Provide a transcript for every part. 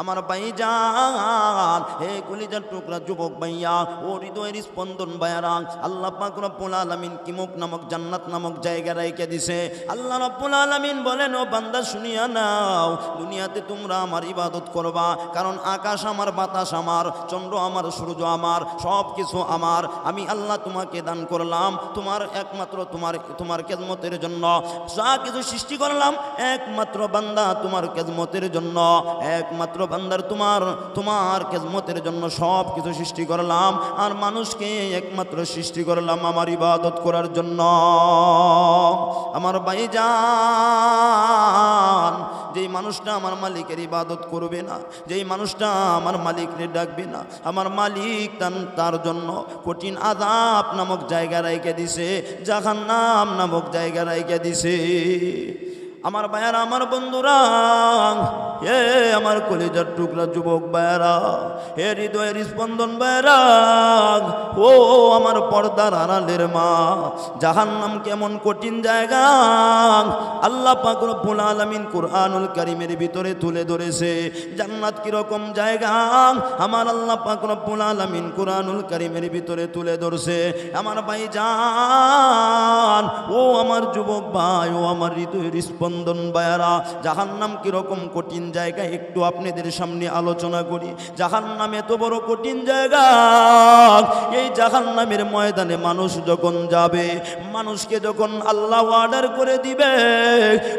আমার ভাইজান, হে কলিজার টুকরা যুবক ভাইয়া, ও হৃদয়ের স্পন্দন ভাইয়ারা, আল্লাহ পাক রব্বুল আলামিন কিমুক নামক জান্নাত নামক জায়গা রেখে দিছে। আল্লাহ রব্বুল আলামিন বলেন, ও বান্দা শুনিয়া নাও, দুনিয়াতে তোমরা আমার ইবাদত করবা, কারণ আকাশ আমার, বাতাস আমার, চন্দ্র আমার, সূর্য আমার সব কিছু আমার। আমি আল্লাহ তোমাকে দান করলাম, তোমার একমাত্র, তোমার তোমার কেজমতের জন্য। যা কিছু সৃষ্টি করলাম, একমাত্র বান্দা তোমার কেজমতের জন্য একমাত্র বান্দার তোমার তোমার কেজমতের জন্য সব কিছু সৃষ্টি করলাম, আর মানুষকে একমাত্র সৃষ্টি করলাম আমার ইবাদত করার জন্য। আমার ভাইজান, যেই মানুষটা আমার মালিকের ইবাদত করবে না, যেই মানুষটা আমার মালিকরে ডাকবে না, আমার মালিক তান- তার জন্য কঠিন আদাব নামক জায়গা রাইকে দিছে জাহান নাম নামক জায়গা রাইকে দিছে। আমার বায়ারা আমার বন্ধুরা হে আমার কলেজার টুকরা যুবক বায়ারা হে হৃদয়ের স্পন্দন বায়ারা ও আমার পর্দার আড়ালের মা জাহান নাম কেমন কঠিন জায়গা, আল্লাহ পাক রব্বুল আলামিন কুরআনুল কারীমের ভিতরে তুলে ধরেছে, জান্নাত কীরকম জায়গা, আমার আল্লাহ পাক রব্বুল আলামিন কুরআনুল কারীমের ভিতরে তুলে ধরছে, আমার ভাই জান ও আমার যুবক ভাই, ও আমার হৃদয়ের স্পন্দন বায়ারা, জাহান্নাম কীরকম কঠিন জায়গা, একটু আপনাদের সামনে আলোচনা করি। জাহান্নাম এত বড় কঠিন জায়গা, এই জাহান্নামের ময়দানে মানুষ যখন যাবে, মানুষকে যখন আল্লাহ অর্ডার করে দিবে,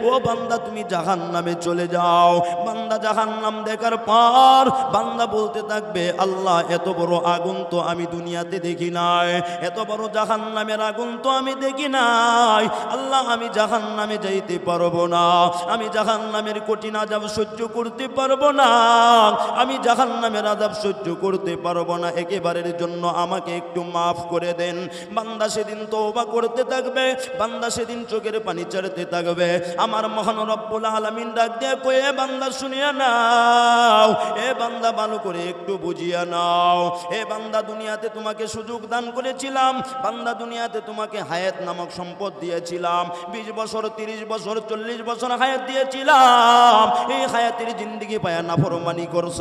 ও বান্দা তুমি জাহান্নামে চলে যাও। বান্দা জাহান্নাম দেখার পর, বান্দা বলতে থাকবে, আল্লাহ, এত বড় আগুন তো আমি দুনিয়াতে দেখি নাই। এত বড় জাহান্নামের আগুন তো আমি দেখি নাই। আল্লাহ, আমি জাহান্নামে যাইতে পারব না। আমি জাহান্নামের কঠিন আজাব সহ্য করতে পারব না। আমি জাহান নামের আজাব সহ্য করতে পারব না। একেবারের জন্য আমাকে একটু মাফ করে দেন। বান্দা সেদিন তওবা করতে থাকবে। বান্দা সেদিন চোখের পানি চাড়তে থাকবে। আমার মহান রব্বুল আলামিন ডাক দিয়ে কয়ে, বান্দা শুনিয়া নাও। এ বান্দা ভালো করে একটু বুঝিয়া নাও। এ বান্দা দুনিয়াতে তোমাকে সুযোগ দান করেছিলাম। বান্দা দুনিয়াতে তোমাকে হায়াত নামক সম্পদ দিয়েছিলাম। বিশ বছর, তিরিশ বছর, চল্লিশ বছর হায়াত দিয়েছিলাম। এই হায়াতের জিন্দিগি পায়া নাফরমানি করছ,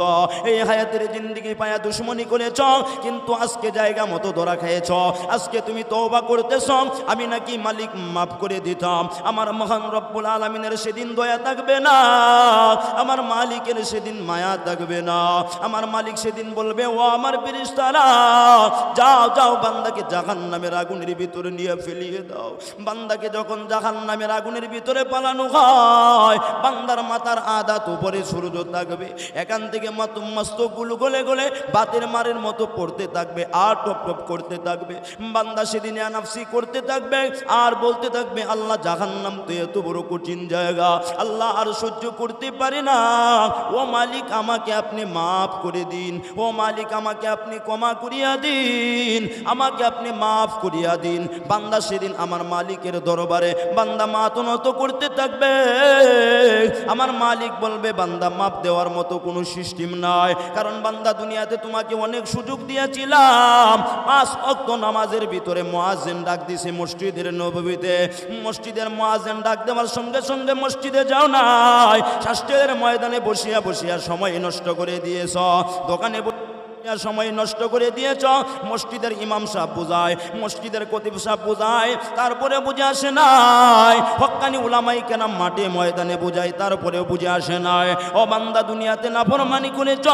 এই হায়াতের জিন্দিগি পায়া দুশ্মনী করেছ, কিন্তু আজকে জায়গা মতো ধরা খেয়েছ। আজকে তুমি তওবা করতেছ, আমি নাকি মালিক মাফ করে দিতাম। আমার মহান রব্বুল আলমিনের সেদিন দয়া থাকবে না, আমার মালিকের সেদিন মায়া থাকবে না। আমার মালিক সেদিন বলবে, ও আমার বিরিস্তারা যাও যাও, বান্দাকে জাহান নামের আগুনের ভিতরে নিয়ে ফেলিয়ে দাও। বান্দাকে যখন জাহান নামের আগুনের ভিতরে পালানো হয় বান্দার মাথার আদাত উপরে সূর্য থাকবে। এখান থেকে মাতুম মস্তকগুলো গলে গলে বাতের মারের মতো পড়তে থাকবে আর টপ টপ করতে থাকবে। বান্দা সেদিন আনাফসি করতে থাকবে আর বলতে থাকবে, আল্লাহ জাহান্নাম তো এত বড় কঠিন জায়গা। আল্লাহ আর সহ্য করতে পারে না। ও মালিক, আমাকে আপনি মাফ করে দিন। ও মালিক, আমাকে আপনি ক্ষমা করিয়া দিন। আমাকে আপনি মাফ করিয়া দিন। বান্দা সেদিন আমার মালিকের দরবারে, বান্দা মাতনত করতে থাকবে। আমার মালিক বলবে, বান্দা, মাপ দেওয়ার মতো কোনো সিস্টেম নাই। কারণ বান্দা, দুনিয়াতে তোমাকে অনেক সুযোগ দিয়েছিলাম। পাঁচ অক্ত নামাজের ভিতরে মোয়াজেন ডাক দিছে মসজিদের নবীতে মসজিদের মোয়াজেন ডাক দেওয়ার সঙ্গে সঙ্গে মসজিদে যাও নাই। শাস্ত্রের ময়দানে বসিয়া বসিয়া সময় নষ্ট করে দিয়েছ। দোকানে আর সময় নষ্ট করে দিয়েছ, মসজিদের ইমাম সাহেব বোঝায়, মসজিদের কতিব সাহেব বোঝায়, তারপরে বুঝে আসে নাই। হক্কানি উলামাই কেন মাঠে ময়দানে বোঝায়, তারপরেও বুঝে আসে নাই। ও বান্দা, দুনিয়াতে নাফরমানি করেছ?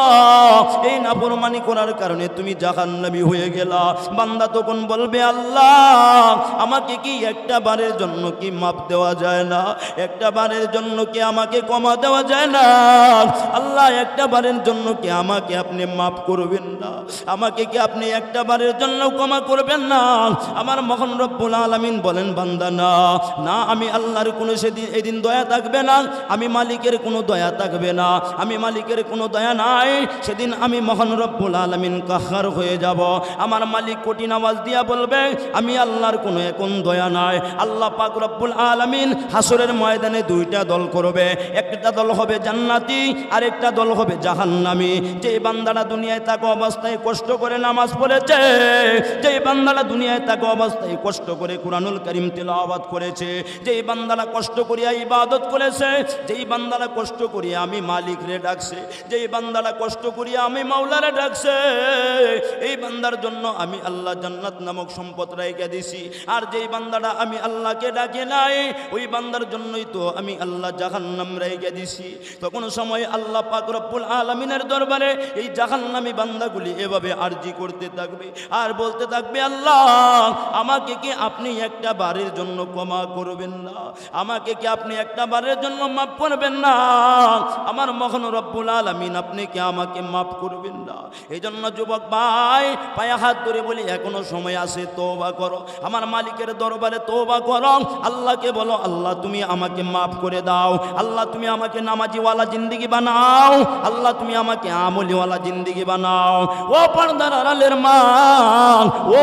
এই নাফরমানি করার কারণে তুমি জাহান্নামী হয়ে গেলা। বান্দা তখন বলবে, আল্লাহ, আমাকে কি একটা বারের জন্য কি মাপ দেওয়া যায় না? একটা বারের জন্য কি আমাকে ক্ষমা দেওয়া যায় না? আল্লাহ, একটা বারের জন্য কি আমাকে আপনি মাফ করবেন? না। আমাকে কি আপনি একটা বারের জন্য ক্ষমা করবেন না? আমার মহান রব্বুল আলামিন বলেন, বান্দা, না। না, আমি আল্লাহর কোনো সেদিন এদিন দয়া থাকবে না, আমি মালিকের কোনো দয়া থাকবে না, আমি মালিকের কোনো দয়া নাই। সেদিন আমি মহান রব্বুল আলামিন কাহার হয়ে যাব। আমার মালিক কঠিন আওয়াজ দিয়া বলবে, আমি আল্লাহর কোনো এখন দয়া নাই। আল্লাহ পাক রব্বুল আলামিন হাসরের ময়দানে দুইটা দল করবে। একটা দল হবে জান্নাতি আর একটা দল হবে জাহান্নামি। যে বান্দারা দুনিয়ায় থাকো অবস্থায় কষ্ট করে নামাজ পড়েছে। যেই বান্দারা দুনিয়ায় থাকা অবস্থায় কষ্ট করে কোরআনুল করিম তেলাওয়াত করেছে। যেই বান্দারা কষ্ট করিয়া ইবাদত করেছে, যেই বান্দারা কষ্ট করিয়া আমি মালিক রে ডাকছে, যেই বান্দারা কষ্ট করিয়া আমি মাওলারে ডাকছে, এই বান্দার জন্য আমি আল্লাহ জান্নাত নামক সম্পদ রেখে দিছি। আর যেই বান্দাটা আমি আল্লাহকে ডাকে নাই, ওই বান্দার জন্যই তো আমি আল্লাহ জাহান্নাম রেখে দিছি। তখন সময় আল্লাহ পাক আলমিনের দরবারে এই জাহান্নামি বান্দাগুলি এভাবে আরজি করতে থাকবে আর বলতে থাকবে, আল্লাহ, আমাকে কি আপনি একটা বারের জন্য ক্ষমা করবেন না? আমাকে কি আপনি একটা বারের জন্য মাফ করবেন না? আমার মহান রব্বুল আলমিন আপনি কি আমাকে মাফ করবেন না? এই জন্য যুবক ভাই, পায়ে হাত ধরে বলি, এখনও সময় আছে তোবা করো। আমার মালিকের দরবারে তোবা করো। আল্লাহকে বলো, আল্লাহ, তুমি আমাকে মাফ করে দাও। আল্লাহ, তুমি আমাকে নামাজিওয়ালা জিন্দিগি বানাও। আল্লাহ, তুমি আমাকে আমলিওয়ালা জিন্দিগি বানাও। ও পর্দার মা ও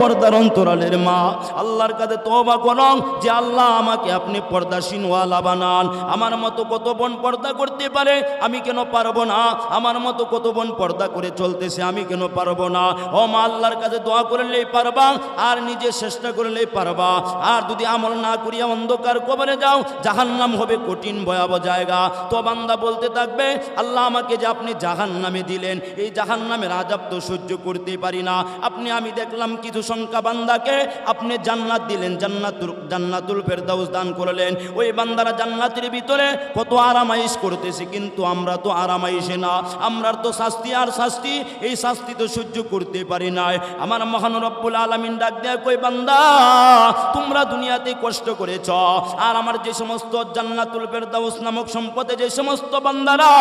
পর্দার অন্তরালের মা আল্লাহর কাছে তোবা করো যে আল্লাহ আমাকে আপনি পর্দাসীনওয়ালা বানান। আমার মতো কত বোন পর্দা করতে পারে, আমি কেন পারব না? আমার মতো কত বোন পর্দা করে চলতেছে, আমি কেন পারব না? ও মা, আল্লাহর কাছে দোয়া করলেই পারবা, আর নিজে চেষ্টা করলেই পারবা। আর যদি আমল না করিয়া অন্ধকার কবরে যাও, জাহান্নাম হবে কঠিন, ভয়াবহ জায়গা। তো বান্দা বলতে থাকবে, আল্লাহ আমাকে যে আপনি জাহান্নামে দিলেন, এই জাহান্নামের আজাব তো সহ্য করতে পারি না। আপনি, আমি দেখলাম কিছু সংখ্যা বান্দাকে আপনি জান্নাত দিলেন, জান্নাতুল জান্নাতুল ফেরদাউস দান করলেন। ওই বান্দারা জান্নাতের ভিতরে কত আরামাইশ করতেছে, কিন্তু আমরা তো আরামাইশে না। আমরা তো শাস্তি আর শাস্তি, এই শাস্তি তো সহ্য করতে পারি নাই। আমার মহান রব্বুল আলামিন ডাক দেয় কই বান্দা, তোমরা দুনিয়াতে কষ্ট করেছ, আর আমার যে সমস্ত জান্নাতুল ফেরদাউস নামক সম্পদে যে সমস্ত বান্দারা,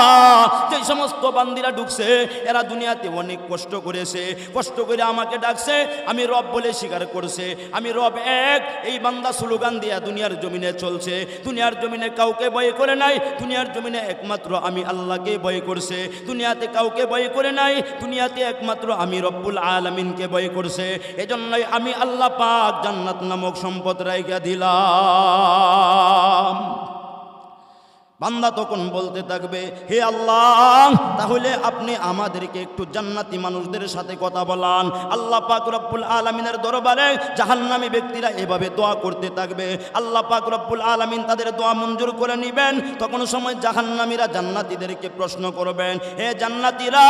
যে সমস্ত বান্দিরা ঢুকছে, এরা দুনিয়াতে অনেক কষ্ট করেছে, কষ্ট করে আমাকে ডাকছে, আমি রব বলে স্বীকার করছে। আমি রব এক, এই বান্দা স্লোগান দিয়া দুনিয়ার জমিনে চলছে। দুনিয়ার জমিনে কাউকে ভয় করে নাই, দুনিয়ার জমিনে একমাত্র আমি আল্লাহকে ভয় করছে। দুনিয়াতে কাউকে ভয় করে নাই, দুনিয়াতে একমাত্র আমি রব্বুল আলমিনকে ভয় করছে। এজন্যই আমি আল্লাহ পাক জান্নাত নামক সম্পদ রাইকা দিলাম। বান্দা তখন বলতে থাকবে, হে আল্লাহ, তাহলে আপনি আমাদেরকে একটু জান্নাতি মানুষদের সাথে কথা বলান। আল্লাহ পাক রব্বুল আলমিনের দরবারে জাহান্নামী ব্যক্তিরা এভাবে দোয়া করতে থাকবে। আল্লাহ পাক রব্বুল আলমিন তাদের দোয়া মঞ্জুর করে নেবেন। তখন সময় জাহান্নামীরা জান্নাতিদেরকে প্রশ্ন করবেন, হে জান্নাতিরা,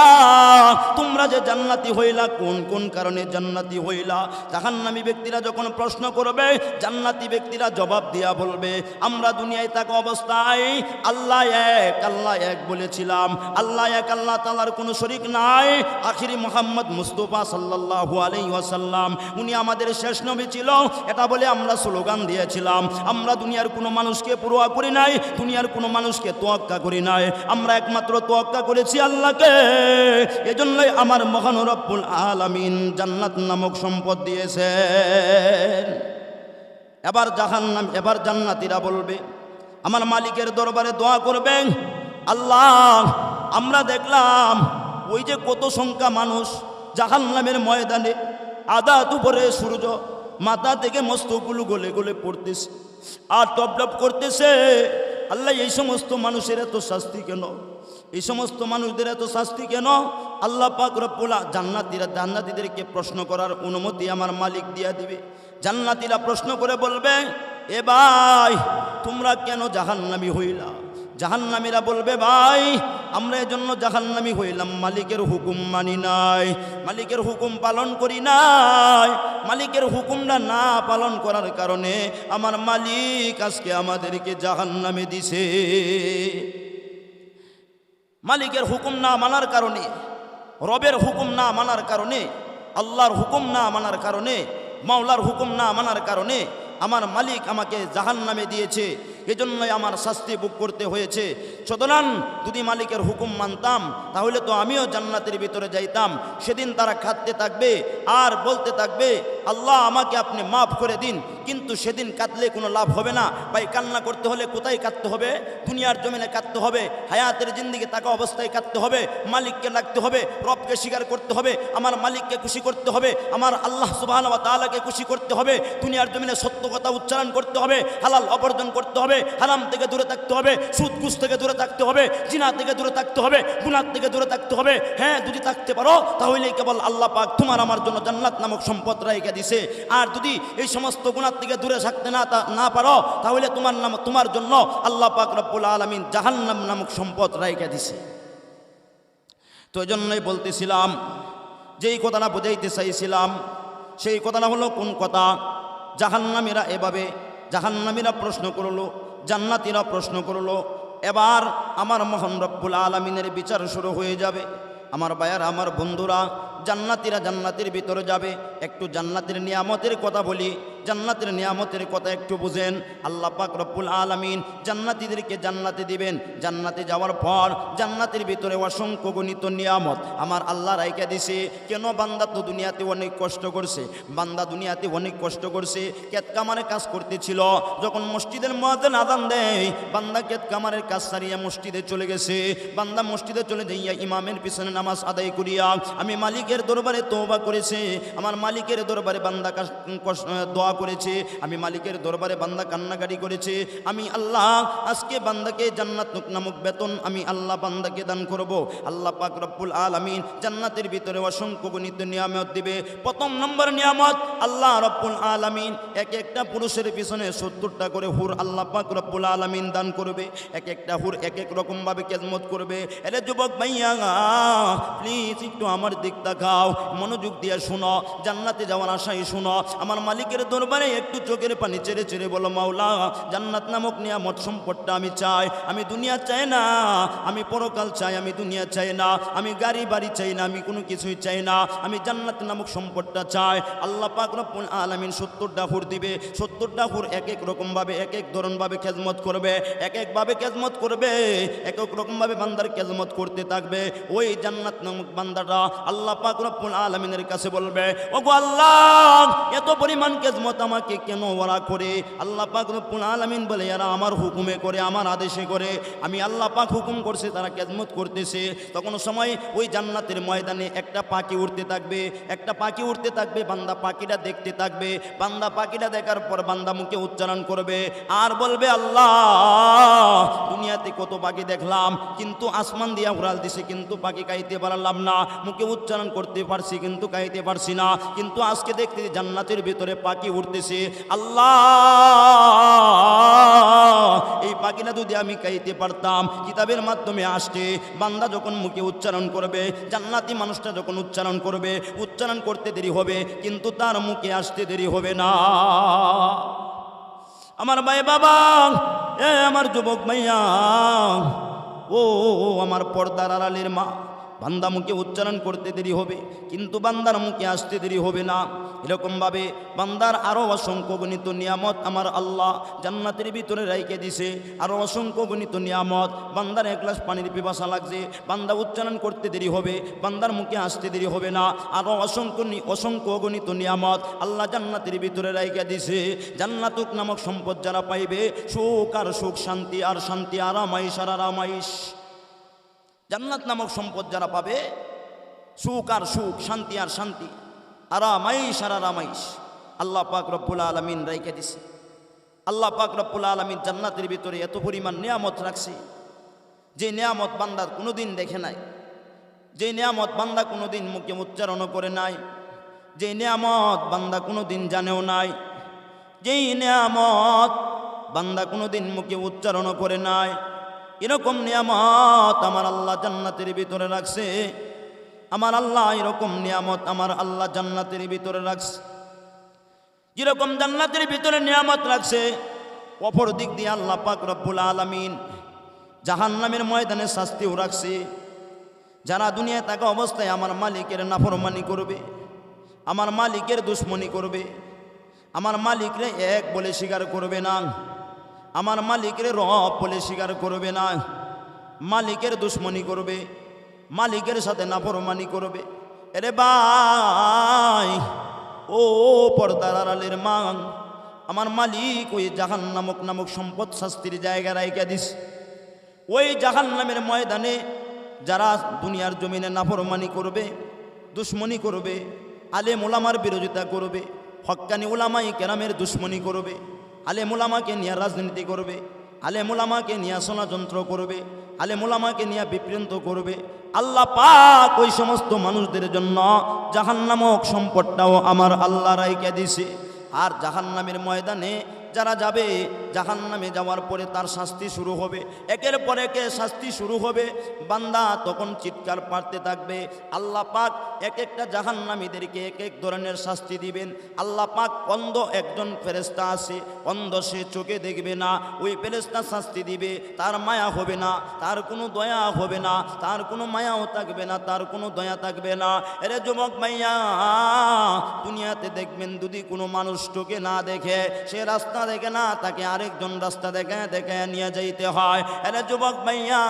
তোমরা যে জান্নাতি হইলা, কোন কোন কারণে জান্নাতি হইলা? জাহান্নামী ব্যক্তিরা যখন প্রশ্ন করবে, জান্নাতি ব্যক্তিরা জবাব দিয়া বলবে, আমরা দুনিয়ায় থাকা অবস্থায় আল্লাহ এক আল্লাহ এক বলেছিলাম। আল্লাহ এক, আল্লাহ তালার কোনো শরিক নাই। আখিরি মোহাম্মদ মুস্তফা আলাইহি ওয়াসাল্লাম, উনি আমাদের শেষ নবী ছিল। এটা বলে আমরা স্লোগান দিয়েছিলাম। আমরা দুনিয়ার কোনো মানুষকে পড়ুয়া করি নাই, দুনিয়ার কোনো মানুষকে তোয়াক্কা করি নাই। আমরা একমাত্র তোয়াক্কা করেছি আল্লাহকে। এজন্যই আমার মহান রব্বুল আলামিন জান্নাত নামক সম্পদ দিয়েছেন। এবার জাহান্নাম, এবার জান্নাতিরা বলবে আমার মালিকের দরবারে দোয়া করবেন। আল্লাহ, আমরা দেখলাম ওই যে কত সংখ্যা মানুষ জাহান্নামের ময়দানে আদা দুপুরে সূর্য মাথা থেকে মস্তগুলো গলে গলে পড়তেছে আর টপ টপ করতেছে। আল্লাহ, এই সমস্ত মানুষের এত শাস্তি কেন? এই সমস্ত মানুষদের এত শাস্তি কেন? আল্লাহ পাক রব্বুলা জান্নাতিরা জান্নাতিদেরকে প্রশ্ন করার অনুমতি আমার মালিক দিয়া দিবে। জান্নাতিরা প্রশ্ন করে বলবে, এ ভাই, তোমরা কেন জাহান্নামি হইলা? জাহান্নামীরা বলবে, ভাই, আমরা এজন্য জাহান্নামি হইলাম। মালিকের হুকুম মানি নাই। মালিকের হুকুম পালন করি নাই। মালিকের হুকুমটা না পালন করার কারণে আমার মালিক আজকে আমাদেরকে জাহান্নামে দিছে। মালিকের হুকুম না মানার কারণে, রবের হুকুম না মানার কারণে, আল্লাহর হুকুম না মানার কারণে মাওলার হুকুম না মানার কারণে আমার মালিক আমাকে জাহান নামে দিয়েছে। এজন্যই আমার শাস্তি বুক করতে হয়েছে। সুতরাং যদি মালিকের হুকুম মানতাম, তাহলে তো আমিও জান্নাতের ভিতরে যাইতাম। সেদিন তারা খাটতে থাকবে আর বলতে থাকবে আল্লাহ আমাকে আপনি মাফ করে দিন, কিন্তু সেদিন কাঁদলে কোনো লাভ হবে না। ভাই, কান্না করতে হলে কোথায় কাঁদতে হবে? দুনিয়ার জমিনে কাঁদতে হবে, হায়াতের জিন্দিগি তাকা অবস্থায় কাঁদতে হবে, মালিককে লাগতে হবে, রবকে স্বীকার করতে হবে, আমার মালিককে খুশি করতে হবে, আমার আল্লাহ সুবাহ তালাকে খুশি করতে হবে, দুনিয়ার জমিনে সত্য কথা উচ্চারণ করতে হবে, হালাল অবর্জন করতে হবে, হারাম থেকে দূরে থাকতে হবে সুদ ঘুষ থেকে দূরে থাকতে হবে, জিনা থেকে দূরে থাকতে হবে গুনার থেকে দূরে থাকতে হবে। হ্যাঁ যদি থাকতে পারো, তাহলেই কেবল আল্লাহ পাক তোমার আমার জন্য জান্নাত নামক সম্পদ রেখে দিছে। আর যদি এই সমস্ত গুণার থেকে দূরে থাকতে না না পারো, তাহলে তোমার নাম তোমার জন্য আল্লাহ পাক রব্বুল আলমিন জাহান্নাম নামক সম্পদ রেখে দিছে। তো এই জন্যই বলতেছিলাম, যেই কথাটা বুঝাইতে চাইছিলাম, সেই কথাটা হলো কোন কথা? জাহান্নামীরা এভাবে জাহান্নামীরা প্রশ্ন করল, জান্নাতিরা প্রশ্ন করল, এবার আমার মোহন রব্বুল আলমিনের বিচার শুরু হয়ে যাবে। আমার বায়ার আমার বন্ধুরা জান্নাতিরা জান্নাতির ভিতরে যাবে। একটু জান্নাতির নিয়ামতের কথা বলি। জান্নাতের নিয়ামতের কথা একটু বুঝেন। আল্লাহ পাক রব্বুল আলামিন জান্নাতীদেরকে জান্নাতে দিবেন। জান্নাতে যাওয়ার পর জান্নাতের ভিতরে অসংখ্য গণিত নিয়ামত। আমার আল্লাহ রাইকা দিছে, কেন বান্দা তো দুনিয়াতে অনেক কষ্ট করছে? বান্দা দুনিয়াতে অনেক কষ্ট করছে কেত কামারে কাজ করতেছিল। যখন মসজিদের মহাদেন আদান দেয়, বান্দা কেত কামারের কাজ সারিয়া মসজিদে চলে গেছে। বান্দা মসজিদে চলে যাইয়া ইমামের পিছনে নামাজ আদায় করিয়া আমি মালিকের দরবারে তওবা করেছে। আমার মালিকের দরবারে বান্দা দোয়া করেছে, আমি মালিকের দরবারে বান্দা কান্নাকাটি করেছে, আমি আল্লাহ আজকে বান্দাকে জান্নাত নামক বেতন আমি আল্লাহ বান্দাকে দান করব। আল্লাহ পাক রব্বুল আলামিন জান্নাতের ভিতরে অসংখ্য গণিত নিয়ামত দিবে। প্রথম নম্বর নিয়ামত, আল্লাহ রব্বুল আলামিন এক একটা পুরুষের পিছনে সত্তরটা করে হুর আল্লাহ পাক রব্বুল আলামিন দান করবে। এক একটা হুর এক এক রকম ভাবে কেজমত করবে। এরে যুবক ভাইয়া প্লিজ একটু আমার দিক তাকাও মনোযোগ দিয়ে শুনো, জান্নাতে যাওয়ার আশাই শুনো। আমার মালিকের দরবারে একটু চোখের পানি চেড়ে চেড়ে বলো, মাওলা, জান্নাত নামক নিয়ামত সম্পদটা আমি চাই। আমি দুনিয়া চাই না, আমি পরকাল চাই, আমি দুনিয়া চাই না, আমি গাড়ি, বাড়ি চাই না, আমি কোনো কিছুই চাই না, আমি জান্নাত নামক সম্পদটা চাই। আল্লাহ পাক আলামিন সত্তরটা হুর দিবে সত্তরটা হুর এক এক রকমভাবে, এক এক ধরনভাবে খেজমত করবে, এক একভাবে খেজমত করবে, এক এক রকমভাবে বান্দার খেজমত করতে থাকবে। ওই জান্নাত নামক বান্দাটা আল্লাহ পাক রব্বুল আলামিনের কাছে বলবে, ওগো আল্লাহ, এত পরিমাণ খেজমত আমাকে কেন ওরা করে? আল্লাহ পাক রব্বুল আলামিন বলে, এরা আমার হুকুমে করে, আমার আদেশে করে। আমি আল্লাহ পাক হুকুম করছে, তারা খেজমত করতেছে। তখন সময় ওই জান্নাতের ময়দানে একটা পাখি উঠতে থাকবে। একটা পাখি উঠতে থাকবে, বান্দা পাখিটা দেখতে থাকবে। বান্দা পাখিটা দেখার পর বান্দা মুখে উচ্চারণ করবে। আর বলবে, আল্লাহ, দুনিয়াতে কত পাখি দেখলাম, কিন্তু আসমান দিয়া উড়াল দিছে, কিন্তু পাখি খাইতে পারলাম না। মুখে উচ্চারণ করতে পারছি, কিন্তু খাইতে পারছি না। কিন্তু আজকে দেখতে জান্নাতের ভিতরে পাখি উঠতেছে আল্লাহ! এই পাখিটা যদি আমি খাইতে পারতাম, কিতাবের মাধ্যমে আসছে, বান্দা যখন মুখে উচ্চারণ করবে, জান্নাতি মানুষটা যখন উচ্চারণ করবে, উচ্চারণ করতে দেরি হবে, কিন্তু তার মুখে আসতে দেরি হবে না। আমার ভাই বাবা, এ আমার যুবক ভাইয়া ও, আমার পর্দার আড়ালের মা। বান্দা মুখে উচ্চারণ করতে দেরি হবে, কিন্তু বান্দার মুখে আসতে দেরি হবে না। এরকমভাবে বান্দার আরও অসংখ্য গণিত নিয়ামত আমার আল্লাহ জান্নাতের ভিতরে রাইকে দিছে। আরও অসংখ্য গণিত নিয়ামত, বান্দার এক গ্লাস পানির পিপাসা লাগছে, বান্দা উচ্চারণ করতে দেরি হবে, বান্দার মুখে আসতে দেরি হবে না। আরও অসংখ্য অসংখ্য গণিত নিয়ামত আল্লাহ জান্নাতের ভিতরে রাইকে দিছে। জান্নাতুক নামক সম্পদ যারা পাইবে, সুখ আর সুখ, শান্তি আর শান্তি, আরামাইশ আর আরামাইশ। জান্নাত নামক সম্পদ যারা পাবে, সুখ আর সুখ, শান্তি আর শান্তি, আরামাইশ আর আরামাইশ, আল্লাহ পাক রব্বুল আলমিন রাইকে দিছে। আল্লাহ পাক রব্বুল আলমিন জান্নাতের ভিতরে এত পরিমাণ নিয়ামত রাখছে, যে নিয়ামত বান্দা কোনোদিন দেখে নাই, যে নিয়ামত বান্দা কোনোদিন মুখে উচ্চারণও করে নাই, যে নিয়ামত বান্দা কোনোদিন জানেও নাই, যেই নিয়ামত বান্দা কোনোদিন মুখে উচ্চারণও করে নাই এরকম নিয়ামত আমার আল্লাহ জান্নাতের ভিতরে রাখছে। আমার আল্লাহ এরকম নিয়ামত আমার আল্লাহ জান্নাতের ভিতরে রাখছে। যেরকম জান্নাতের ভিতরে নিয়ামত রাখছে, অপর দিক দিয়ে আল্লাহ পাক রব্বুল আলমিন জাহান্নামের ময়দানে শাস্তিও রাখছে। যারা দুনিয়ায় থাকা অবস্থায় আমার মালিকের নাফরমানি করবে, আমার মালিকের দুশ্মনী করবে, আমার মালিকরে এক বলে স্বীকার করবে না। আমার মালিকের রব বলে স্বীকার করবে না। মালিকের দুশ্মনী করবে, মালিকের সাথে নাফরমানি করবে। এরে ভাই, ও পর্দার আড়ালের মা আমার মালিক ওই জাহান নামক নামক সম্পদ শাস্তির জায়গা রাইকা দিস। ওই জাহান নামের ময়দানে যারা দুনিয়ার জমিনে নাফরমানি করবে, দুশ্মনী করবে আলে মোলামার বিরোধিতা করবে, হক্কানি ওলামাই কেরামের দুশ্মনী করবে আলে মোলামাকে নিয়ে রাজনীতি করবে আলে মোলামাকে নিয়ে সোনাযন্ত্র করবে আলে মোলামাকে নিয়ে বিভ্রান্ত করবে। আল্লাহ পাক ওই সমস্ত মানুষদের জন্য জাহান্নামক সম্পদটাও আমার আল্লাহ রাইকে দিছে। আর জাহান্নামের ময়দানে যারা যাবে জাহান নামে যাওয়ার পরে তার শাস্তি শুরু হবে। একের পর একে শাস্তি শুরু হবে। বান্দা তখন চিৎকার পারতে থাকবে। আল্লাহ পাক এক একটা জাহান্নামীদেরকে এক এক ধরনের শাস্তি দিবেন। আল্লাহ পাক অন্ধ একজন ফেরেস্তা আছে। অন্ধ সে চোখে দেখবে না। ওই ফেরেস্তা শাস্তি দিবে। তার মায়া হবে না। তার কোনো দয়া হবে না। তার কোনো মায়াও থাকবে না। তার কোনো দয়া থাকবে না। এরে যুবক মাইয়া দুনিয়াতে দেখবেন যদি কোনো মানুষ চোখে না দেখে, সে রাস্তা দেখে না, তাকে আরেকজন রাস্তা দেখে দেখে নিয়ে যাইতে হয়। এরে যুবক ভাইয়া,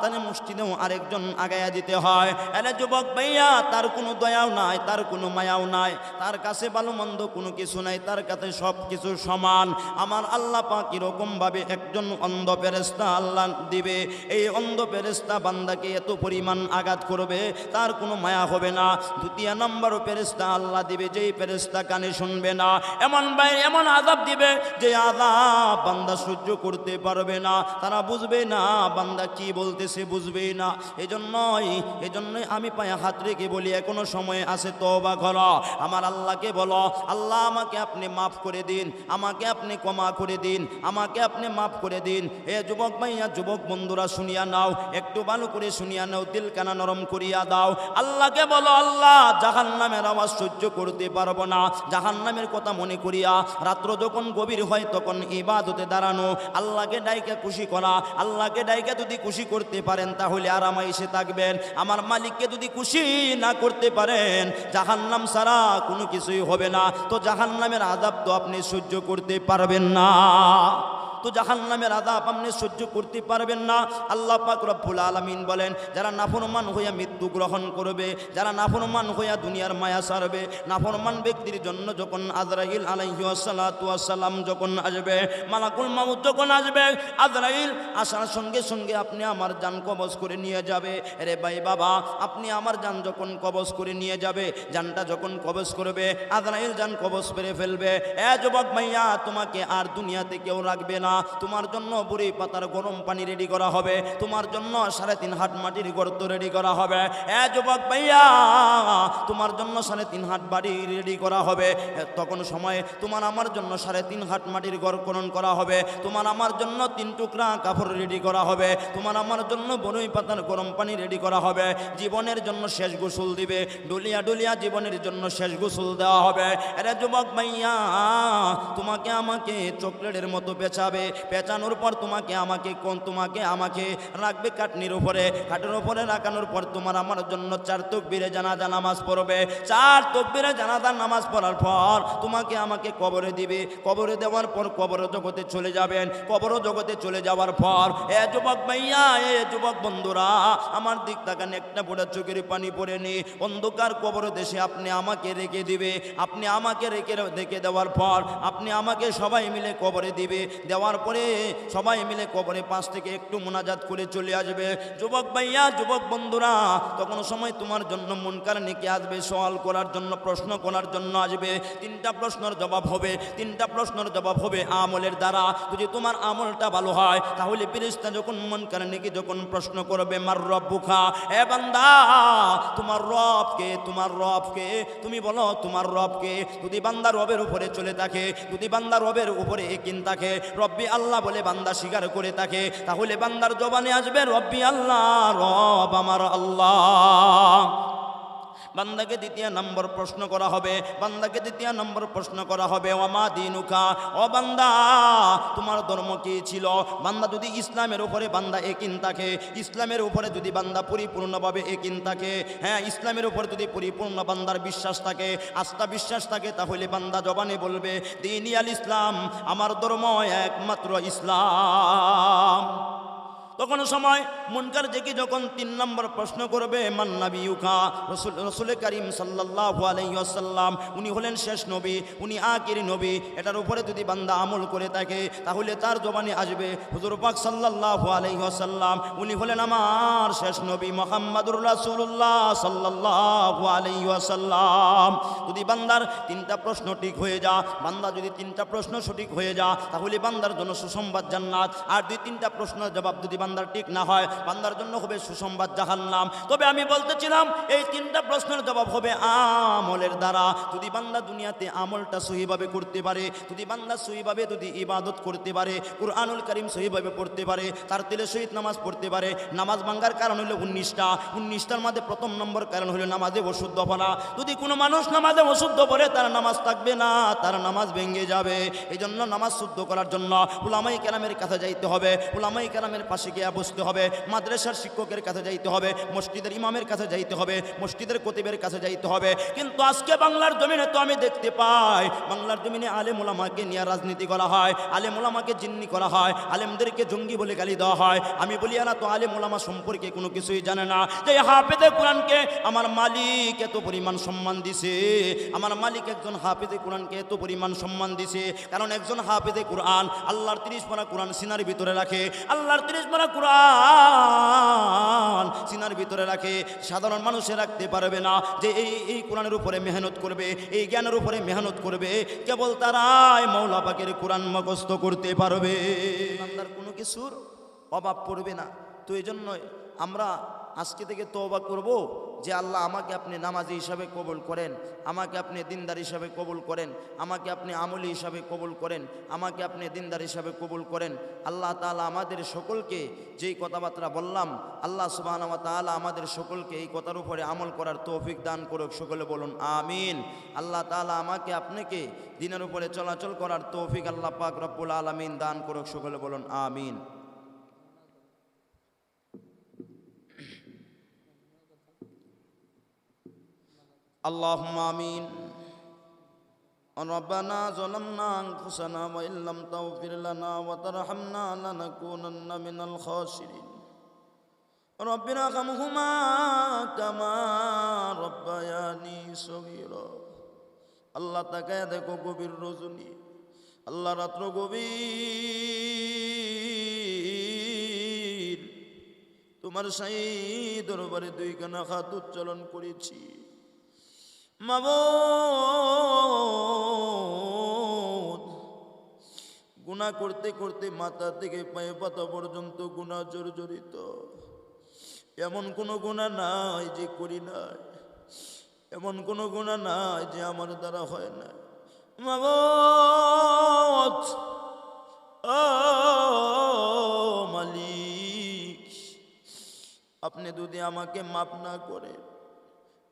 তাহলে মুষ্টিদেও আরেকজন আগাইয়া দিতে হয়। এরে যুবক ভাইয়া, তার কোনো দয়াও নাই, তার কোনো মায়াও নাই, তার কাছে ভালো মন্দ কোনো কিছু নাই, তার কাছে সব কিছু সমান। আমার আল্লাহ পাক ভাবে একজন অন্ধ ফেরেস্তা আল্লাহ দিবে। এই অন্ধ ফেরেস্তা বান্দাকে এত পরিমাণ আঘাত করবে, তার কোনো মায়া হবে না। দ্বিতীয় নম্বর ফেরেস্তা আল্লাহ দিবে, যেই ফেরেস্তা কানে শুনবে না, এমন ভাই, এমন আজাব দিবে যে আজাব বান্দা সহ্য করতে পারবে না। তারা বুঝবে না বান্দা কি বলতেছে বুঝবে না। এজন্যই এজন্যই আমি পায়ে হাত রেখে বলি, এখনও সময় আছে তবা ঘর আমার আল্লাহকে বলো, আল্লাহ আমাকে আপনি মাফ করে দিন, আমাকে আপনি ক্ষমা করে দিন, আমাকে আপনি মাফ করে দিন। এ যুবক ভাইয়া, যুবক বন্ধুরা শুনিয়া নাও, একটু ভালো করে শুনিয়া নাও দিল কানা নরম করিয়া দাও। আল্লাহকে বলো, আল্লাহ জাহান নামের আওয়াজ সহ্য করতে পারব না। জাহান নামের কথা মনে করিয়া রাত্র যখন গভীর হয় তখন ইবাদতে দাঁড়ানো। আল্লাহকে ডাইকে খুশি করা, আল্লাহকে ডাইকে যদি খুশি করতে পারেন, তাহলে আরামাইসে এসে থাকবেন। আমার মালিককে যদি খুশি না করতে পারেন, জাহান্নাম সারা কোনো কিছুই হবে না। তো জাহান্নামের আদাব তো আপনি সহ্য করতে পারবেন না। তো জাহান নামের আদাব আপনি সহ্য করতে পারবেন না। আল্লাহ পাক রব্বুল আলামিন বলেন, যারা নাফরমান হইয়া মৃত্যু গ্রহণ করবে, যারা নাফরমান হইয়া দুনিয়ার মায়া সারবে, নাফরমান ব্যক্তির জন্য যখন আজরাইল আলাইহি আসসালাতু যখন আসবে, মালাকুল মামুদ যখন আসবে, আজরাইল আসার সঙ্গে সঙ্গে আপনি আমার জান কবজ করে নিয়ে যাবে। রে ভাই বাবা, আপনি আমার যান যখন কবজ করে নিয়ে যাবে, যানটা যখন কবজ করবে, আজরাইল জান কবজ করে ফেলবে। এ যুবক ভাইয়া, তোমাকে আর দুনিয়াতে কেউ রাখবে না। তোমার জন্য বুড়ি পাতার গরম পানি রেডি করা হবে, তোমার জন্য সাড়ে তিন হাট মাটির গর্ত রেডি করা হবে। এ যুবক ভাইয়া, তোমার জন্য সাড়ে তিন হাট বাড়ি রেডি করা হবে। তখন সময়ে তোমার আমার জন্য সাড়ে তিন হাট মাটির খনন করা হবে। তোমার আমার জন্য তিন টুকরা কাপড় রেডি করা হবে। তোমার আমার জন্য বনুই পাতার গরম পানি রেডি করা হবে। জীবনের জন্য শেষ গোসল দিবে, ডলিয়া ডলিয়া জীবনের জন্য শেষ গোসল দেওয়া হবে। এরা যুবক ভাইয়া, তোমাকে আমাকে চকলেটের মতো পেঁচাবে পেঁচানোর পর তোমাকে, আমাকে কোন তোমাকে, আমাকে রাখবে কাটনির উপরে। খাটের উপরে রাখানোর পর তোমার আমার জন্য চার তকবিরে জানাজা নামাজ পড়বে। চার তকবিরে জানাজা নামাজ পড়ার পর তোমাকে আমাকে কবরে দিবে। কবরে দেওয়ার পর কবর জগতে চলে যাবেন। কবর জগতে চলে যাওয়ার পর, এ যুবক ভাইয়া, এ যুবক বন্ধুরা, আমার দিক তাকান একটা পোড়া চোখের পানি পড়ে নি। অন্ধকার কবর দেশে আপনি আমাকে রেখে দিবে। আপনি আমাকে রেখে রেখে দেওয়ার পর আপনি আমাকে সবাই মিলে কবরে দিবে। দেওয়ার পরে সবাই মিলে কবরে পাশ থেকে একটু মোনাজাত করে চলে আসবে। যুবক ভাইয়া, যুবক বন্ধুরা, তখন সময় তোমার জন্য মনকার নিকে আসবে, সওয়াল করার জন্য, প্রশ্ন করার জন্য আসবে। তিনটা প্রশ্নের জবাব হবে, তিনটা প্রশ্নের জবাব হবে আমলের দ্বারা। যদি তোমার আমলটা ভালো হয়, তাহলে ফিরিস্তা যখন মনকার নিকে যখন প্রশ্ন করবে, মার রব্বুখা এ বান্দা, তোমার রবকে তোমার রবকে, তুমি বলো তোমার রবকে, যদি বান্দা রবের উপরে চলে থাকে, যদি বান্দা রবের উপরে একিন থাকে রব্বি আল্লাহ বলে বান্দা স্বীকার করে থাকে, তাহলে বান্দার জবানে আসবে রব্বি আল্লাহ, রব আমার আল্লাহ। বান্দাকে দ্বিতীয় নম্বর প্রশ্ন করা হবে, বান্দাকে দ্বিতীয় নম্বর প্রশ্ন করা হবে অমা দিনুকা? ও বান্দা, তোমার ধর্ম কি ছিল? বান্দা যদি ইসলামের উপরে বান্দা একিন থাকে, ইসলামের উপরে যদি বান্দা পরিপূর্ণভাবে একিন থাকে হ্যাঁ ইসলামের উপরে যদি পরিপূর্ণ বান্দার বিশ্বাস থাকে, আস্থা বিশ্বাস থাকে, তাহলে বান্দা জবানে বলবে, দিন আল ইসলাম, আমার ধর্ম একমাত্র ইসলাম। তখন সময় মুনকার জেকি যখন তিন নম্বর প্রশ্ন করবে, মান নাবি ইউকা রসুল রসুল করিম সাল্লাল্লাহু আলাইহি ওয়াসাল্লাম, উনি হলেন শেষ নবী, উনি আকির নবী। এটার উপরে যদি বান্দা আমল করে থাকে, তাহলে তার জবানে আসবে, হুজুর পাক সাল্লাল্লাহু আলাইহি ওয়াসাল্লাম, উনি হলেন আমার শেষ নবী মোহাম্মদুর রাসূলুল্লাহ সাল্লাল্লাহু আলাইহি ওয়াসাল্লাম। যদি বান্দার তিনটা প্রশ্ন ঠিক হয়ে যা বান্দা যদি তিনটা প্রশ্ন সঠিক হয়ে যা তাহলে বান্দার জন্য সুসংবাদ জান্নাত। আর দুই তিনটা প্রশ্নের জবাব যদি বান্দার ঠিক না হয়, বান্দার জন্য হবে সুসংবাদ জাহান্নাম। তবে আমি বলতেছিলাম, এই তিনটা প্রশ্নের জবাব হবে আমলের দ্বারা। যদি বান্দা দুনিয়াতে আমলটা সহিভাবে করতে পারে, যদি বান্দা সহিভাবে যদি ইবাদত করতে পারে, কুরআনুল করিম সহিভাবে পড়তে পারে, তার তেলে শহীদ নামাজ পড়তে পারে, নামাজ ভাঙ্গার কারণ হলো উনিশটা। উনিশটার মধ্যে প্রথম নম্বর কারণ হলো নামাজে অশুদ্ধ পড়া। যদি কোনো মানুষ নামাজে অশুদ্ধ পড়ে, তার নামাজ থাকবে না, তার নামাজ ভেঙে যাবে। এই জন্য নামাজ শুদ্ধ করার জন্য উলামাই কেরামের কাছে যাইতে হবে। উলামাই কেরামের পাশে গিয়ে বসতে হবে, মাদ্রাসার শিক্ষকের কাছে যাইতে হবে, মসজিদের ইমামের কাছে যাইতে হবে, মসজিদের কতিবের কাছে যাইতে হবে। কিন্তু আজকে বাংলার জমিনে তো আমি দেখতে পাই, বাংলার জমিনে আলেম ওলামাকে নিয়ে রাজনীতি করা হয়, আলেম ওলামাকে জিন্নি করা হয়, আলেমদেরকে জঙ্গি বলে গালি দেওয়া হয়। আমি বলি না তো আলেম ওলামা সম্পর্কে কোনো কিছুই জানে না। যে হাফেদে কোরআনকে আমার মালিক এত পরিমাণ সম্মান দিছে, আমার মালিক একজন হাফেদে কোরআনকে এত পরিমাণ সম্মান দিছে, কারণ একজন হাফেদে কোরআন আল্লাহর তিরিশ পারা কোরআন সিনার ভিতরে রাখে। আল্লাহর তিরিশ পারা কোরআন। সিনার ভিতরে রাখে, সাধারণ মানুষে রাখতে পারবে না যে এই এই কোরআনের উপরে মেহনত করবে, এই জ্ঞানের উপরে মেহনত করবে। কেবল তারাই মৌলা পাকের কোরআন মুখস্থ করতে পারবে। তার কোনো কিছুর অভাব পড়বে না। তো এই জন্যই আমরা আজকে থেকে অবাক করব। যে আল্লাহ আমাকে আপনি নামাজি হিসাবে কবুল করেন, আমাকে আপনি দিনদার হিসাবে কবুল করেন, আমাকে আপনি আমলি হিসাবে কবুল করেন, আমাকে আপনি দিনদার হিসাবে কবুল করেন। আল্লাহ তাআলা আমাদের সকলকে যেই কথাবার্তা বললাম, আল্লাহ সুবাহ তাআলা আমাদের সকলকে এই কথার উপরে আমল করার তৌফিক দান করুক। সকলে বলুন, আমিন। আল্লাহ তাআলা আমাকে আপনাকে দিনের উপরে চলাচল করার তৌফিক আল্লাহ পাক রব্বুল আলমিন দান করুক। সকলে বলুন, আমিন। اللهم آمين ربنا ظلمنا أنفسنا وإن لم تغفر لنا وترحمنا لنكونن من الخاسرين ربنا ارحمهما كما ربياني صغيرا আল্লাহ তাকায় দেখো গভীর রজনী আল্লাহ রাত্র গভীর তোমার সাই দরবারে দুইখানা হাত উচ্চারণ করেছি মাবুদ গুণা করতে করতে মাথা থেকে পায়ে পাতা পর্যন্ত গুণা জর্জরিত। এমন কোনো গুণা নাই যে করি নাই। এমন কোনো গুণা নাই যে আমার দ্বারা হয় না মাবুদ। ও মালিক, আপনি যদি আমাকে মাপ না করেন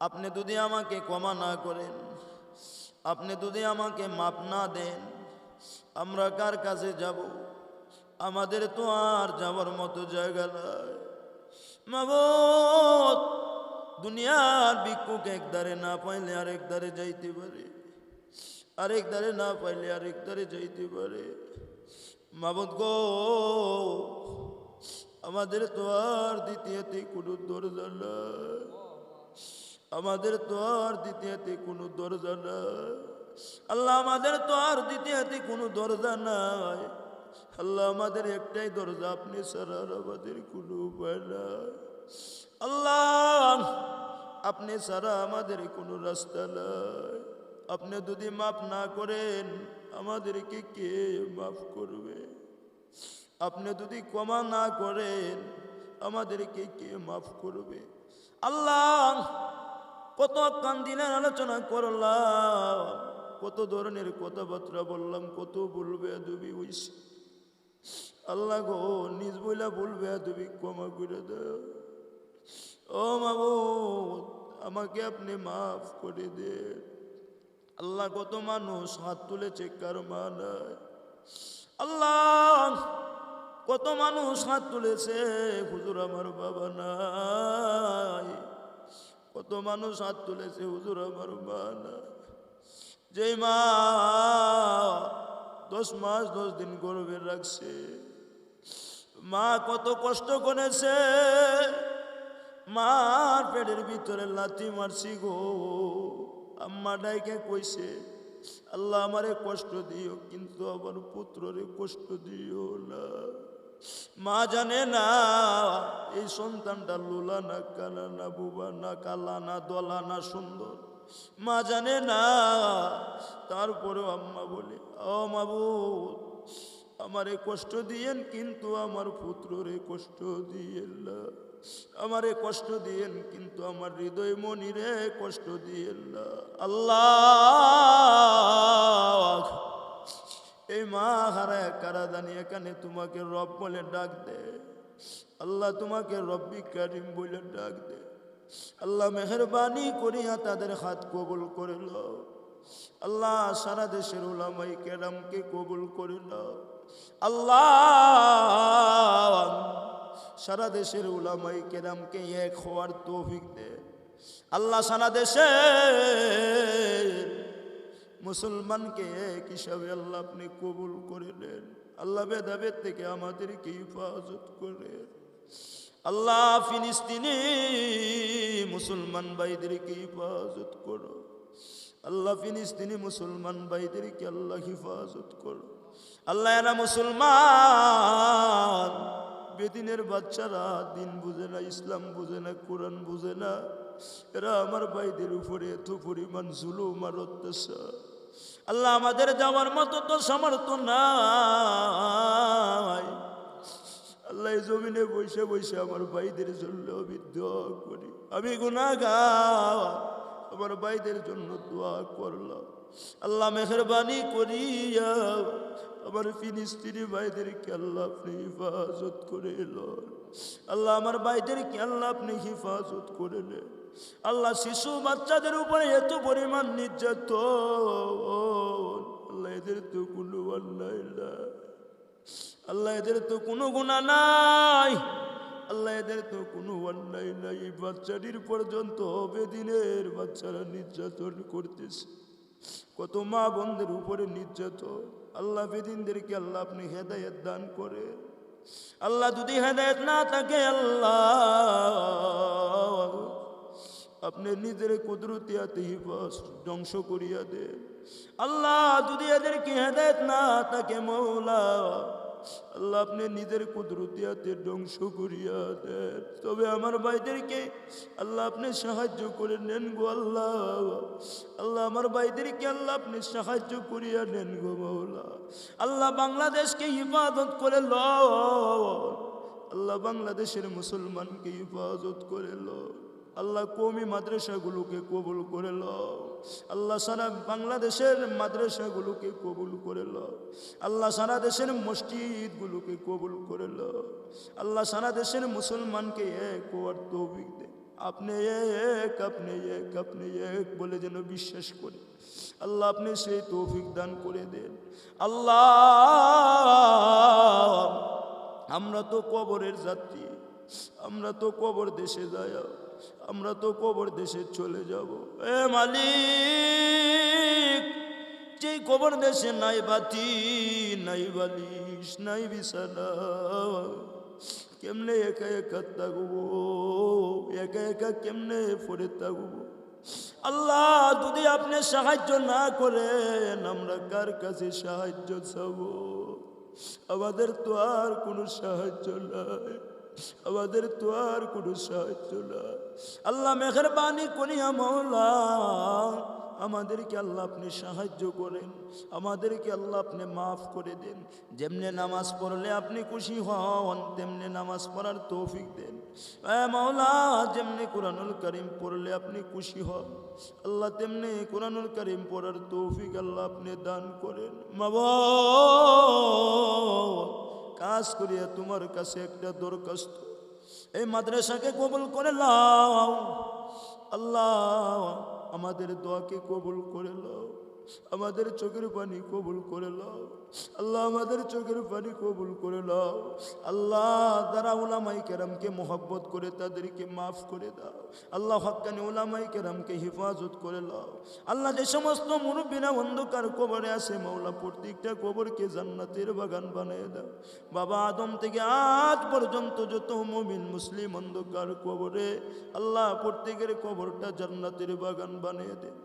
আপনি যদি আমাকে ক্ষমা না করেন, আপনি যদি আমাকে মাপ না দেন, আমরা কার কাছে যাব? আমাদের তো আর যাওয়ার মতো জায়গা নাই। মাবত দুনিয়ার এক দ্বারে না পাইলে আরেক দ্বারে যাইতে পারে। আরেক দ্বারে না পাইলে আরেক দ্বারে যাইতে পারে। মাবত গো, আমাদের তো আর দ্বিতীয়তে কোনো দরজা নাই। আমাদের তো আর দ্বিতীয়তে কোনো দরজা নাই। আল্লাহ আমাদের তো আর দ্বিতীয়তে কোনো দরজা নাই। আল্লাহ আমাদের একটাই দরজা, আপনি আর আমাদের কোনো উপায় নাই। আল্লাহ, আপনি ছাড়া আমাদের কোনো রাস্তা নাই। আপনি যদি মাফ না করেন, আমাদেরকে কে মাফ করবে? আপনি যদি ক্ষমা না করেন, আমাদেরকে কে মাফ করবে? আল্লাহ কত কান্দিনের আলোচনা করলাম, কত ধরনের কথাবার্তা বললাম, কত বলবে তুমি হইছে। আল্লাহ গো, নিজ বইলা বলবে তুমি ক্ষমা করে দাও। ও মাবুদ, আমাকে আপনি মাফ করে দে আল্লাহ কত মানুষ হাত তুলেছে, কারও মা নাই। আল্লাহ কত মানুষ হাত তুলেছে, হুজুর আমার বাবা নাই। কত মানুষ হাত তুলেছে, হুজুর আমার মা নাই যে মা দশ মাস দশ দিন গর্বে রাখছে, মা কত কষ্ট করেছে। মার পেটের ভিতরে লাথি মারছি গো। আম্মা ডাইকে কইছে, আল্লাহ আমারে কষ্ট দিও, কিন্তু আমার পুত্ররে কষ্ট দিও না। মা জানে না, এই সন্তানটা লোলা না কানা না বুবা না কালা না দলা না সুন্দর। মা জানে না, তারপরেও আম্মা বলে, ও মাবুদ, আমারে কষ্ট দিয়েন কিন্তু আমার পুত্ররে কষ্ট দিয়েন না। আমারে কষ্ট দিয়েন কিন্তু আমার হৃদয় মনিরে কষ্ট দিয়েন না। আল্লাহ এই মা হারায় কারা জানি এখানে তোমাকে রব বলে ডাক দে। আল্লাহ তোমাকে রব্বি কারিম বলে ডাক দে। আল্লাহ মেহরবানি করিয়া তাদের হাত কবুল করে নাও। আল্লাহ সারা দেশের ওলামাই কেরামকে কবুল করে নাও। আল্লাহ সারা দেশের ওলামাই কেরামকে এক হওয়ার তৌফিক দে। আল্লাহ সারা দেশে মুসলমানকে এক হিসাবে আল্লাহ আপনি কবুল করে নেন। আল্লাহ বেদাবেদ থেকে আমাদেরকে হিফাজত করে। আল্লাহ ফিলিস্তিনি মুসলমান ভাইদেরকে হিফাজত করো। আল্লাহ ফিলিস্তিনি মুসলমান ভাইদেরকে আল্লাহ হিফাজত করো। আল্লাহ এরা মুসলমান। বেদিনের বাচ্চারা দিন বুঝে না, ইসলাম বুঝে না, কোরআন বুঝে না। এরা আমার ভাইদের উপরে এত পরিমাণ জুলুম আর অত্যাচার। আল্লাহ আমাদের যাওয়ার মতো তো সামর্থ্য নাই। আল্লাহ জমিনে বসে বসে আমার ভাইদের জন্য আমি করি। আমি গুনাগার আমার ভাইদের জন্য দোয়া করলাম। আল্লাহ মেহরবানি করিয়া আমার ফিলিস্তিনি ভাইদেরকে আল্লাহ আপনি হিফাজত করে লন। আল্লাহ আমার ভাইদেরকে আল্লাহ আপনি হিফাজত করে নেন। আল্লাহ শিশু বাচ্চাদের উপরে এত পরিমাণ নির্যাতন। আল্লাহ এদের তো কোনো নাই আল্লাহ এদের তো কোনো গুণা নাই। আল্লাহ এদের তো কোনো অন্যায় নাই। এই বাচ্চাটির পর্যন্ত হবে দিনের বাচ্চারা নির্যাতন করতেছে। কত মা বোনদের উপরে নির্যাতন। আল্লাহ বেদিনদেরকে আল্লাহ আপনি হেদায়ত দান করে আল্লাহ যদি হেদায়ত না থাকে, আল্লাহ আপনি নিজের কুদরতিয়াতে হিফাজ, ধ্বংস করিয়া দে। আল্লাহ যদি এদেরকে হেদায়ত না তাকে মৌলা, আল্লাহ আপনি নিজের কুদরতিয়াতে ধ্বংস করিয়া দেন তবে আমার ভাইদেরকে আল্লাহ আপনি সাহায্য করে নেন গো আল্লাহ। আল্লাহ আমার ভাইদেরকে আল্লাহ আপনি সাহায্য করিয়া নেন গো মৌলা। আল্লাহ বাংলাদেশকে হিফাজত করে ল আল্লাহ বাংলাদেশের মুসলমানকে হিফাজত করে লো আল্লাহ কৌমি মাদ্রাসাগুলোকে কবুল করে লও আল্লাহ সারা বাংলাদেশের মাদ্রাসাগুলোকে কবুল করে লও আল্লাহ সারা দেশের মসজিদগুলোকে কবুল করে লও আল্লাহ সারা দেশের মুসলমানকে এক হওয়ার তৌফিক দে। আপনি এক আপনি এক আপনি এক বলে যেন বিশ্বাস করে। আল্লাহ আপনি সেই তৌফিক দান করে দেন। আল্লাহ, আমরা তো কবরের যাত্রী। আমরা তো কবর দেশে যাই আমরা তো কবর দেশে চলে যাব। এ মালিক যে কবর দেশে নাই বাতি, নাই বালিশ, নাই বিছানা, কেমনে একা একা থাকব? একা একা কেমনে পড়ে থাকব? আল্লাহ, যদি আপনি সাহায্য না করেন, আমরা কার কাছে সাহায্য চাব? আমাদের তো আর কোনো সাহায্য নাই। আমাদের তো আর কোনো সাহায্য নাই। আল্লাহ মেহরবানি করিয়া মৌলা আমাদেরকে আল্লাহ আপনি সাহায্য করেন, আমাদেরকে আল্লাহ আপনি মাফ করে দেন। যেমনি নামাজ পড়লে আপনি খুশি হন, তেমনি নামাজ পড়ার তৌফিক দেন। মাওলা, যেমনি কোরআনুল করিম পড়লে আপনি খুশি হন, আল্লাহ তেমনি কোরআনুল করিম পড়ার তৌফিক আল্লাহ আপনি দান করেন। মাবা কাজ করিয়া তোমার কাছে একটা দরখাস্ত। এই মাদ্রাসাকে কবুল করে লাও আল্লাহ আমাদের দোয়াকে কবুল করে লাও আমাদের চোখের পানি কবুল করে লও আল্লাহ, আমাদের চোখের পানি কবুল করে লও আল্লাহ দ্বারা ওলামাই কেরামকে মোহব্বত করে তাদেরকে মাফ করে দাও। আল্লাহ হকানি ওলামাই কেরামকে হেফাজত করে লও আল্লাহ, যে সমস্ত মুরব্বীরা অন্ধকার কবরে আছে মৌলা প্রত্যেকটা কবরকে জান্নাতের বাগান বানিয়ে দাও। বাবা আদম থেকে আজ পর্যন্ত যত মুমিন, মুসলিম অন্ধকার কবরে, আল্লাহ, প্রত্যেকের কবরটা জান্নাতের বাগান বানিয়ে দেন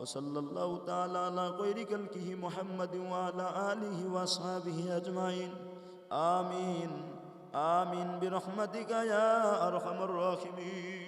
وصلى الله تعالى على خير خلقه محمد وعلى آله وأصحابه أجمعين. آمين. آمين برحمتك يا أرحم الراحمين.